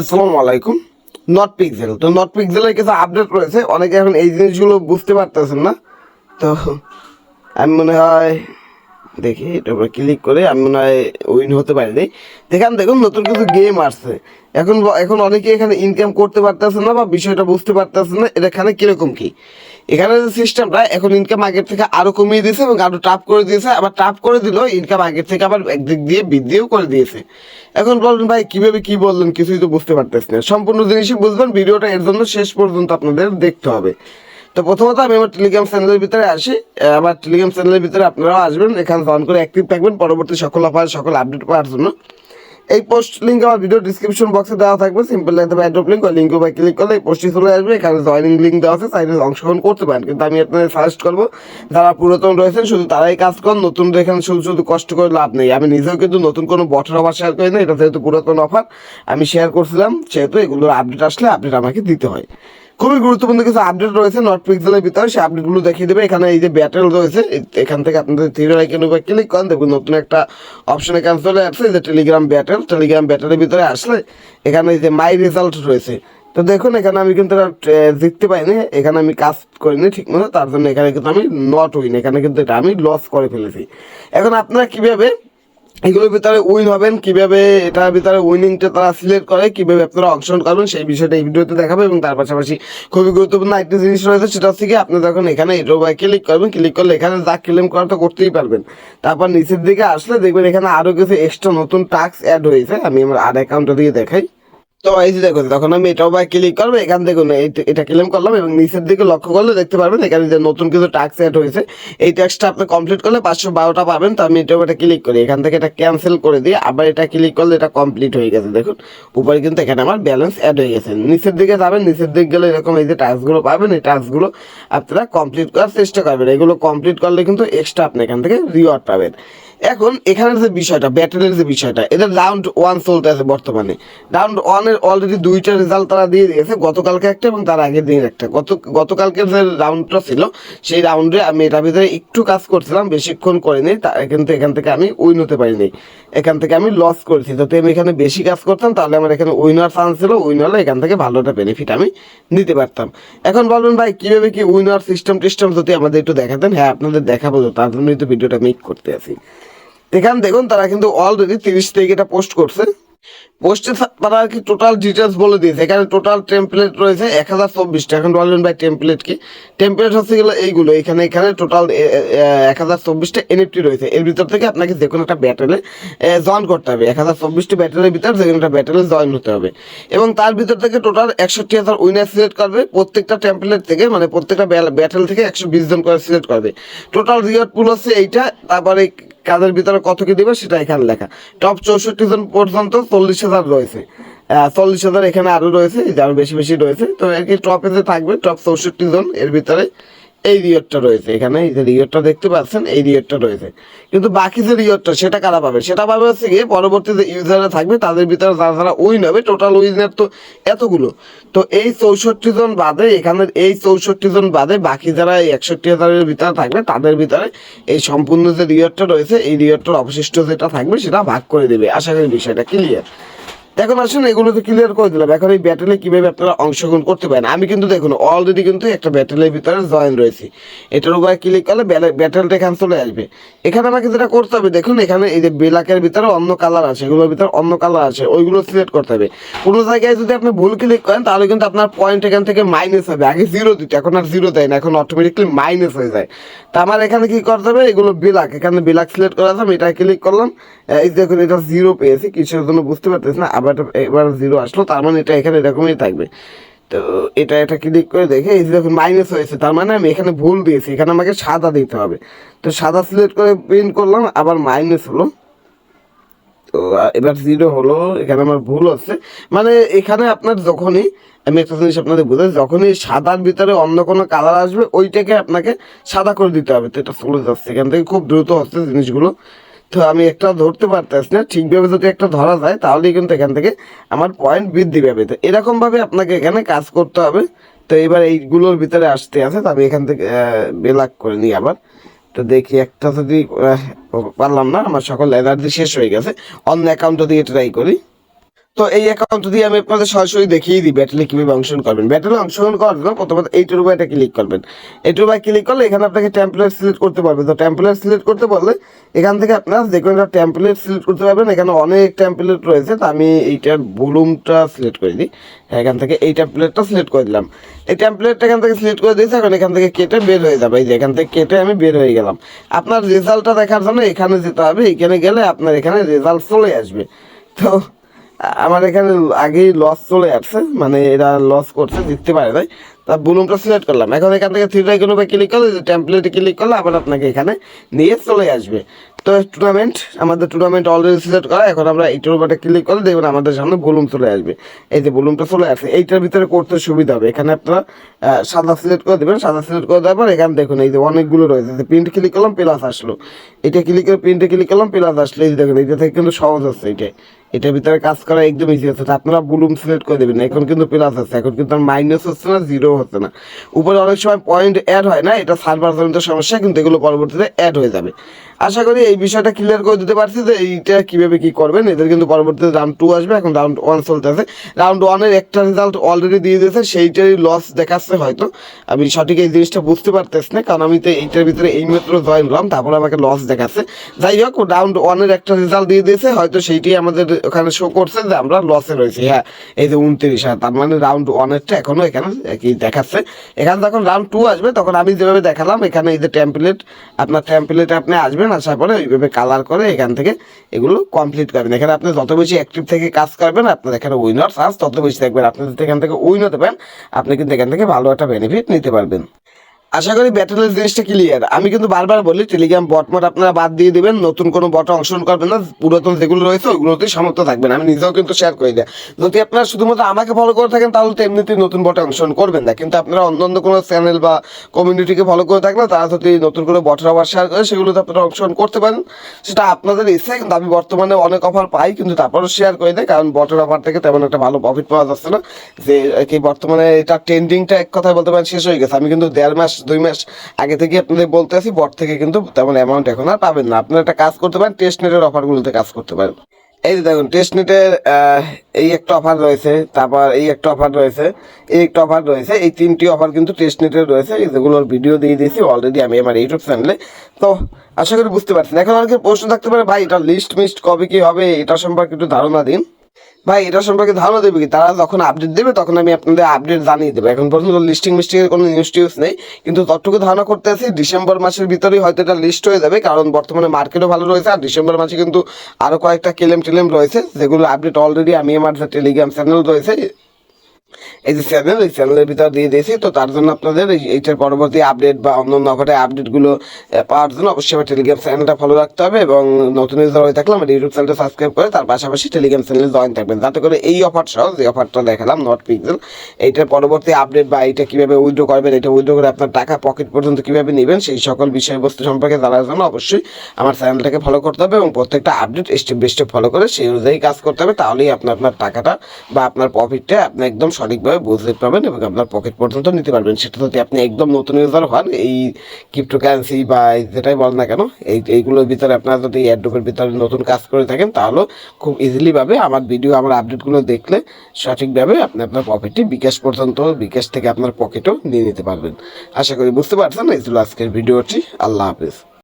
আসসালামু আলাইকুম। Not pixel তো নট পিক্সেলের কিছু আপডেট রয়েছে। অনেকে এখন এই জিনিসগুলো বুঝতে পারতেছেন না। তো আমি মনে হয় দেখি এটার উপরে ক্লিক করে আমি মনে হয় উইন হতে পারিনি। দেখান, দেখুন, নতুন কিছু গেম আসছে। এখন এখন অনেকে এখানে ইনকাম করতে পারতেছে না বা বিষয়টা বুঝতে পারতেছে না, এটা এখানে কীরকম কি? এখানে যে সিস্টেমটা এখন ইনকাম আগের থেকে আরও কমিয়ে দিয়েছে এবং আরও টাপ করে দিয়েছে। আবার টাপ করে দিল ইনকাম আগের থেকে আবার একদিক দিয়ে বৃদ্ধিও করে দিয়েছে। এখন বলবেন ভাই, কীভাবে কি বললেন? কিছুই তো বুঝতে পারতেছি না। সম্পূর্ণ জিনিসই বুঝবেন, ভিডিওটা এর জন্য শেষ পর্যন্ত আপনাদের দেখতে হবে। তো প্রথমত আমি আমার টেলিগ্রাম চ্যানেলের ভিতরে আসি। আমার টেলিগ্রাম চ্যানেলের ভিতরে আপনারাও আসবেন, এখানে অন করে অ্যাক্টিভ থাকবেন, পরবর্তী সকল অফার সকল আপডেট পাওয়ার জন্য। এই পোস্ট লিঙ্ক আমার ভিডিও ডিসক্রিপশন বক্সে দেওয়া থাকবে সিম্পল লাগতে হবে অ্যাড্রপ লিঙ্ক ওই লিঙ্ক বাই ক্লিক করলে এই পোস্টটি চলে আসবে। এখানে জয়নিং লিঙ্ক দেওয়া আছে সাইডে অংশগ্রহণ করতে পারেন। কিন্তু আমি আপনাদের সাজেস্ট করব, যারা পুরাতন রয়েছেন, শুধু তারাই কাজ করেন নতুন এখানে শুধু শুধু কষ্ট করে লাভ নেই। আমি নিজেও কিন্তু নতুন কোনো বটের অফার শেয়ার করি না, এটা যেহেতু পুরাতন অফার আমি শেয়ার করছিলাম, সেহেতু এগুলোর আপডেট আসলে আপডেট আমাকে দিতে হয়। খুবই গুরুত্বপূর্ণ কিছু আপডেট রয়েছে নট পিক্সেলের ভিতরে। সেই আপডেটগুলো দেখিয়ে দেবে। এখানে এই যে ব্যাটেল রয়েছে এখান থেকে আপনাদের থ্রি আইকন উপর ক্লিক করেন। দেখুন, নতুন একটা অপশন এখানে চলে আসছে যে টেলিগ্রাম ব্যাটেল টেলিগ্রাম ব্যাটেলের ভিতরে আসলে এখানে এই যে মাই রেজাল্ট রয়েছে। তো দেখুন, এখানে আমি কিন্তু জিততে পারিনি। এখানে আমি কাজ করিনি ঠিক মতো তার জন্য এখানে কিন্তু আমি নট হইনি এখানে কিন্তু এটা আমি লস করে ফেলেছি। এখন আপনারা কীভাবে এগুলোর ভিতরে উইন হবেন, কীভাবে এটার ভিতরে উইনিংটা তারা সিলেক্ট করে, কীভাবে আপনারা অংশগ্রহণ করবেন, সেই বিষয়টা এই ভিডিওতে দেখাবে এবং তার পাশাপাশি খুবই গুরুত্বপূর্ণ একটা জিনিস রয়েছে, সেটা হচ্ছে কি আপনি দেখুন এখানে এটোবাই ক্লিক করবেন ক্লিক করলে এখানে যা ক্লেম করা তো করতেই পারবেন। তারপর নিচের দিকে আসলে দেখবেন এখানে আরও কিছু এক্সট্রা নতুন টাস্ক অ্যাড হয়েছে, আমি আমার আর অ্যাকাউন্টটা দিয়ে দেখাই। তো এই যে দেখুন, তখন আমি এটাও বা ক্লিক করব, এখান থেকে এটা ক্লেম করলাম এবং নিচের দিকে লক্ষ্য করলে দেখতে পারবেন, এখানে যে নতুন কিছু টাস্ক অ্যাড হয়েছে, এই ট্যাক্সটা আপনি কমপ্লিট করলে পাঁচশো বারোটা পাবেন। তো আমি এটাও এটা ক্লিক করি, এখান থেকে এটা ক্যান্সেল করে দিয়ে আবার এটা ক্লিক করলে এটা কমপ্লিট হয়ে গেছে। দেখুন, উপরে কিন্তু এখানে আমার ব্যালেন্স অ্যাড হয়ে গেছে। নিচের দিকে যাবেন, নিচের দিকে গেলে এরকম এই যে টাস্কগুলো পাবেন, এই টাস্কগুলো আপনারা কমপ্লিট করার চেষ্টা করবেন। এগুলো কমপ্লিট করলে কিন্তু এক্সট্রা আপনি এখান থেকে রিওয়ার্ড পাবেন। এখন এখানের যে বিষয়টা, ব্যাটারির যে বিষয়টা এদের রাউন্ড ওয়ান চলতে আছে বর্তমানে রাউন্ড ওয়ানের অলরেডি দুইটা রেজাল্ট তারা দিয়ে দিয়েছে, গতকালকে একটা এবং তার আগের দিনের একটা। গত গতকালকে যে রাউন্ডটা ছিল, সেই রাউন্ডে আমি এটার ভিতরে একটু কাজ করছিলাম, বেশিক্ষণ করিনি কিন্তু এখান থেকে আমি উইন হতে পারিনি। এখান থেকে আমি লস করেছি। যদি আমি এখানে বেশি কাজ করতাম, তাহলে আমার এখানে উইনার চান্স ছিল উইন হলে এখান থেকে ভালো একটা বেনিফিট আমি নিতে পারতাম। এখন বলবেন ভাই, কীভাবে কি উইনার সিস্টেম টিস্টেম যদি আমাদের একটু দেখাতেন? হ্যাঁ আপনাদের দেখাবো, তার জন্যই তো ভিডিওটা মেক করতে আছি এখানে দেখুন তারা কিন্তু অলরেডি তিরিশ তারিখ এটা পোস্ট করছে। পোস্টে তারা আর কি টোটাল ডিটেলস বলে দিয়েছে? এখানে টোটাল টেমপ্লেট রয়েছে এক হাজার চব্বিশটা। এখন বলবেন ভাই টেমপ্লেট কি? টেমপ্লেট হচ্ছে গেলো এইগুলো। এখানে এখানে টোটাল এক হাজার চব্বিশটা এনএফটি রয়েছে। এর ভিতর থেকে আপনাকে যে কোনো একটা ব্যাটেলে জয়েন করতে হবে। এক হাজার চব্বিশটি ব্যাটেলের ভিতর যে কোনো একটা ব্যাটেলে জয়েন হতে হবে। এবং তার ভিতর থেকে টোটাল একষট্টি হাজার উইনার সিলেক্ট করবে। প্রত্যেকটা টেমপ্লেট থেকে মানে প্রত্যেকটা ব্যাটেল থেকে একশো বিশ জন করে সিলেক্ট করবে। টোটাল রিওয়ার্ড পুল হচ্ছে এইটা। তারপরে কাদের ভিতরে কত কি দেবে সেটা এখানে লেখা। টপ চৌষট্টি জন পর্যন্ত চল্লিশ হাজার রয়েছে। চল্লিশ হাজার এখানে আরও রয়েছে যার বেশি বেশি রয়েছে। তো আর কি টপে যে থাকবে টপ চৌষট্টি জন এর ভিতরে এই রিওরটা রয়েছে এখানে, এই যে রিওরটা দেখতে পাচ্ছেন, এই রিওরটা রয়েছে। কিন্তু বাকি যে রিওরটা সেটা কারা পাবে? সেটা পাবে হচ্ছে গিয়ে পরবর্তী যে ইউজাররা থাকবে, তাদের ভিতরে যারা যারা উইন হবে টোটাল উইনার তো এতগুলো। তো এই চৌষট্টি জন বাদে, এখানে এই চৌষট্টি জন বাদে বাকি যারা এই একষট্টি হাজারের ভিতরে থাকবে, তাদের ভিতরে এই সম্পূর্ণ যে রিওরটা রয়েছে, এই রিওরটার অবশিষ্ট যেটা থাকবে, সেটা ভাগ করে দেবে। আশা করি বিষয়টা ক্লিয়ার এখন আসুন, এগুলো তো ক্লিয়ার করে দিলাম। এখন এই ব্যাটেলে কীভাবে আপনারা অংশগ্রহণ করতে পারেন? আমি কিন্তু দেখুন অলরেডি কিন্তু একটা ব্যাটেলের ভিতরে জয়েন রয়েছি। এটার উপরে ক্লিক করলে ব্যাটেলটা এখানে চলে আসবে। এখানে আমাকে যেটা করতে হবে, দেখুন, এখানে এই যে বেলাকের ভিতরে অন্য কালার আছে, এগুলোর ভিতরে অন্য কালার আছে, ওইগুলো সিলেক্ট করতে হবে। কোনো জায়গায় যদি আপনি ভুল ক্লিক করেন, তাহলে কিন্তু আপনার পয়েন্ট এখান থেকে মাইনাস হবে। আগে জিরো দিত, এখন আর জিরো দেয় না, এখন অটোমেটিকলি মাইনাস হয়ে যায়। তা আমার এখানে কি করতে হবে? এগুলো বিলাক, এখানে বিলাক সিলেক্ট করা আছে, আমি এটা ক্লিক করলাম। এই দেখুন, এটা জিরো পেয়েছি, কিসের জন্য বুঝতে পারতেছি না? আবার এবার জিরো আসলো, তার মানে এটা এখানে এরকমই থাকবে। তো এটা এটা ক্লিক করে দেখে, এই দেখুন মাইনাস হয়েছে, তার মানে আমি এখানে ভুল দিয়েছি, এখানে আমাকে সাদা দিতে হবে। তো সাদা সিলেক্ট করে প্রিন্ট করলাম, আবার মাইনাস হলো। তো এবার জিরো হলো, এখানে আমার ভুল হচ্ছে। মানে এখানে আপনার যখনই, আমি একটা জিনিস আপনাদের বুঝাই, যখনই সাদার ভিতরে অন্য কোনো কালার আসবে, ওইটাকে আপনাকে সাদা করে দিতে হবে। তো এটা চলে যাচ্ছে, এখান থেকে খুব দ্রুত হচ্ছে জিনিসগুলো। তো আমি একটা ধরতে পারতেছি না, ঠিকভাবে যদি একটা ধরা যায়, তাহলেই কিন্তু এখান থেকে আমার পয়েন্ট বৃদ্ধি পাবে। তো এরকমভাবে আপনাকে এখানে কাজ করতে হবে। তো এবার এইগুলোর ভিতরে আসতে আছে, তো আমি এখান থেকে বেলাক করে নিই আবার। তো দেখি, একটা যদি পারলাম না, আমার সকল এনার্জি শেষ হয়ে গেছে। অন্য অ্যাকাউন্ট দিয়ে ট্রাই করি। তো এই অ্যাকাউন্ট দিয়ে আমি আপনাদের সরাসরি দেখিয়ে দিই ব্যাটেলে কীভাবে অংশগ্রহণ করবেন। ব্যাটেলে অংশগ্রহণ করার জন্য প্রথমত এই টুরুবাইটা ক্লিক করবেন। এই টুরুবাই ক্লিক করলে এখানে আপনাকে টেম্পলেট সিলেক্ট করতে পারবে তো টেম্পলেট সিলেক্ট করতে পারলে এখান থেকে আপনার কোনো একটা টেম্পলেট সিলেক্ট করতে পারবেন। এখানে অনেক টেম্পলেট রয়েছে তো আমি এইটার ভলিউমটা সিলেক্ট করে দিই। হ্যাঁ, এখান থেকে এই টেম্পলেটটা সিলেক্ট করে দিলাম। এই টেম্পলেটটা এখান থেকে সিলেক্ট করে দিয়েছি এখন এখান থেকে কেটে বের হয়ে যাবে। এই যে এখান থেকে কেটে আমি বের হয়ে গেলাম। আপনার রেজাল্টটা দেখার জন্য এখানে যেতে হবে। এখানে গেলে আপনার এখানে রেজাল্ট চলে আসবে। তো আমার এখানে আগেই লস চলে আসছে মানে এরা লস করছে, জিততে পারে নাই। তা বুলুমটা সিলেক্ট করলাম। এখন এখান থেকে থ্রি কোনো ক্লিক করলে টেম্পলেটে ক্লিক করলে আবার আপনাকে এখানে নিয়ে চলে আসবে। তো টুর্নামেন্ট আমাদের টুর্নামেন্ট অলরেডি সিলেক্ট করা, এখন আমরা এইটার উপরে ক্লিক করলে দেখবেন আমাদের সামনে বুলুম চলে আসবে। এই যে বুলুমটা চলে আসছে, এইটার ভিতরে করতে সুবিধা হবে। এখানে আপনারা সাদা সিলেক্ট করে দেবেন, সাদা সিলেক্ট করে দেওয়ার পর এখানে দেখুন, এই যে অনেকগুলো রয়েছে প্রিন্ট ক্লিক করলাম প্লাস আসলো। এটা ক্লিক করে প্রিন্টে ক্লিক করলাম প্লাস আসলো। এই যে দেখুন, এইটা থেকে কিন্তু সহজ হচ্ছে এটা এটার ভিতরে কাজ করা একদম ইজি হচ্ছে আপনারা বুলুম সিলেক্ট করে দেবেন এখন কিন্তু প্লাস আছে। এখন কিন্তু মাইনাস হচ্ছে না জিরো হচ্ছে না। উপরে অনেক সময় পয়েন্ট অ্যাড হয় না, এটা সার্ভার জনিত সমস্যা, কিন্তু এগুলো পরবর্তীতে অ্যাড হয়ে যাবে। আশা করি এই বিষয়টা ক্লিয়ার করে দিতে পারছি যে এইটা কীভাবে কী করবেন। এদের কিন্তু পরবর্তীতে রাউন্ড টু আসবে, এখন রাউন্ড ওয়ান চলতেছে রাউন্ড ওয়ানের একটা রেজাল্ট অলরেডি দিয়ে দিয়েছে, সেইটারই লস দেখাচ্ছে হয়তো। আমি সঠিক এই জিনিসটা বুঝতে পারতেছি না, কারণ আমি তো এইটার ভিতরে এই মাত্র জয়েন হলাম, তারপরে আমাকে লস দেখাচ্ছে। যাই হোক রাউন্ড ওয়ানের একটা রেজাল্ট দিয়ে দিয়েছে, হয়তো সেইটাই আমাদের ওখানে শো করছে যে আমরা লসে রয়েছি। হ্যাঁ এই যে উনত্রিশ হাজার তার মানে রাউন্ড ওয়ানেরটা এখনও এখানে কি দেখাচ্ছে। এখানে যখন রাউন্ড টু আসবে, তখন আমি যেভাবে দেখালাম, এখানে এই যে টেম্পলেট আপনার টেম্পলেটে আপনি আসবেন, আসার পরে ওইভাবে কালার করে এখান থেকে এগুলো কমপ্লিট করবেন। এখানে আপনি যত বেশি অ্যাক্টিভ থেকে কাজ করবেন, আপনার এখানে উইনার চান্স তত বেশি থাকবেন আপনি যদি এখান থেকে উইন হতে পারেন, আপনি কিন্তু এখান থেকে ভালো একটা বেনিফিট নিতে পারবেন। আশা করি ব্যাটেলের জিনিসটা ক্লিয়ার আমি কিন্তু বারবার বলি টেলিগ্রাম বটমট আপনারা বাদ দিয়ে দিবেন, নতুন কোনো বটে অংশগ্রহণ করবেন না, পুরাতন যেগুলো রয়েছে ওইগুলোতেই সমাপ্ত থাকবেন। আমি নিজেও কিন্তু শেয়ার করে দেয় যদি আপনারা শুধুমাত্র আমাকে ফলো করে থাকেন, তাহলে তো এমনিতেই নতুন বটে অংশগ্রহণ করবেন না। কিন্তু আপনারা অন্য অন্য কোনো চ্যানেল বা কমিউনিটিকে ফলো করে থাকলে তারা যদি নতুন করে বটের আবার শেয়ার করে, সেগুলোতে আপনারা অংশগ্রহণ করতে পারেন। সেটা আপনাদের ইচ্ছে, কিন্তু আমি বর্তমানে অনেক অফার পাই, কিন্তু তারপরও শেয়ার করে দেয় কারণ বটের অফার থেকে তেমন একটা ভালো প্রফিট পাওয়া যাচ্ছে না। যে, কি বর্তমানে এটা ট্রেন্ডিংটা এক কথায় বলতে পারেন শেষ হয়ে গেছে। আমি কিন্তু দেড় মাস দুই মাস আগে থেকে আপনাদের বলতে আছি বট থেকে কিন্তু তেমন অ্যামাউন্ট এখন আর পাবেন না। আপনারা একটা কাজ করতে পারেন টেস্ট নেটের অফারগুলোতে কাজ করতে পারেন। এই যে দেখুন টেস্ট নেটের এই একটা অফার রয়েছে, তারপর এই একটা অফার রয়েছে, এই একটা অফার রয়েছে, এই তিনটি অফার কিন্তু টেস্ট নেটের রয়েছে যেগুলোর ভিডিও দিয়ে দিয়েছি অলরেডি আমি আমার ইউটিউব চ্যানেলে তো আশা করি বুঝতে পারছেন। এখন অনেকে প্রশ্ন থাকতে পারে, ভাই, এটা লিস্ট মিস্ট কবে কি হবে, এটা সম্পর্কে একটু ধারণা দিন। ভাই, এটা সম্পর্কে ধারণা দেবে কি? তারা যখন আপডেট দেবে, তখন আমি আপনাদের আপডেট জানিয়ে দেবো। এখন পর্যন্ত লিস্টিং মিস্টিং এর কোনো নিউজ টিউজ নেই, কিন্তু ততটুকু ধারণা করতে আছি, ডিসেম্বর মাসের ভিতরেই হয়তো এটা লিস্ট হয়ে যাবে, কারণ বর্তমানে মার্কেটও ভালো রয়েছে, আর ডিসেম্বর মাসে কিন্তু আরও কয়েকটা কেলেম টেলেম রয়েছে, যেগুলো আপডেট অলরেডি আমি আমার টেলিগ্রাম চ্যানেল রয়েছে এই যে চ্যানেল এই চ্যানেলের ভিতর দিয়ে দিয়েছি, তো তার জন্য আপনাদের এই- এইটার পরবর্তী আপডেট বা অন্য অন্য ঘটে আপডেটগুলো পাওয়ার জন্য অবশ্যই আমার টেলিগ্রাম চ্যানেলটা ফলো রাখতে হবে এবং নতুন ইউজার হয়ে থাকলে আমার ইউটিউব চ্যানেলটা সাবস্ক্রাইব করে তার পাশাপাশি টেলিগ্রাম চ্যানেলে জয়েন থাকবেন। যাতে করে এই অফার সহ যে অফারটা দেখালাম নট পিক্সেল এইটার পরবর্তী আপডেট বা এইটা কীভাবে উইথড্র করবেন এটা উইথড্র করে আপনার টাকা পকেট পর্যন্ত কীভাবে নেবেন, সেই সকল বিষয়বস্তু সম্পর্কে জানার জন্য অবশ্যই আমার চ্যানেলটাকে ফলো করতে হবে এবং প্রত্যেকটা update step by step follow করে সেই অনুযায়ী কাজ করতে হবে, তাহলেই আপনি আপনার টাকাটা বা আপনার প্রফিটটা আপনি একদম সঠিকভাবে বুঝতে পারবেন এবং আপনার পকেট পর্যন্ত নিতে পারবেন। সেটা যদি আপনি একদম নতুন ইউজার হন, এই ক্রিপ্টোকারেন্সি বা যেটাই বল না কেন, এই, এইগুলোর ভিতরে আপনারা যদি অ্যাড্রপের ভিতরে নতুন কাজ করে থাকেন, তাহলে খুব ইজিলিভাবে আমার ভিডিও আমার আপডেটগুলো দেখলে সঠিকভাবে আপনি আপনার প্রফিটটি বিকাশ পর্যন্ত, বিকাশ থেকে আপনার পকেটও নিয়ে নিতে পারবেন। আশা করি বুঝতে পারছেন, এই ছিল আজকের ভিডিওটি আল্লাহ হাফিজ।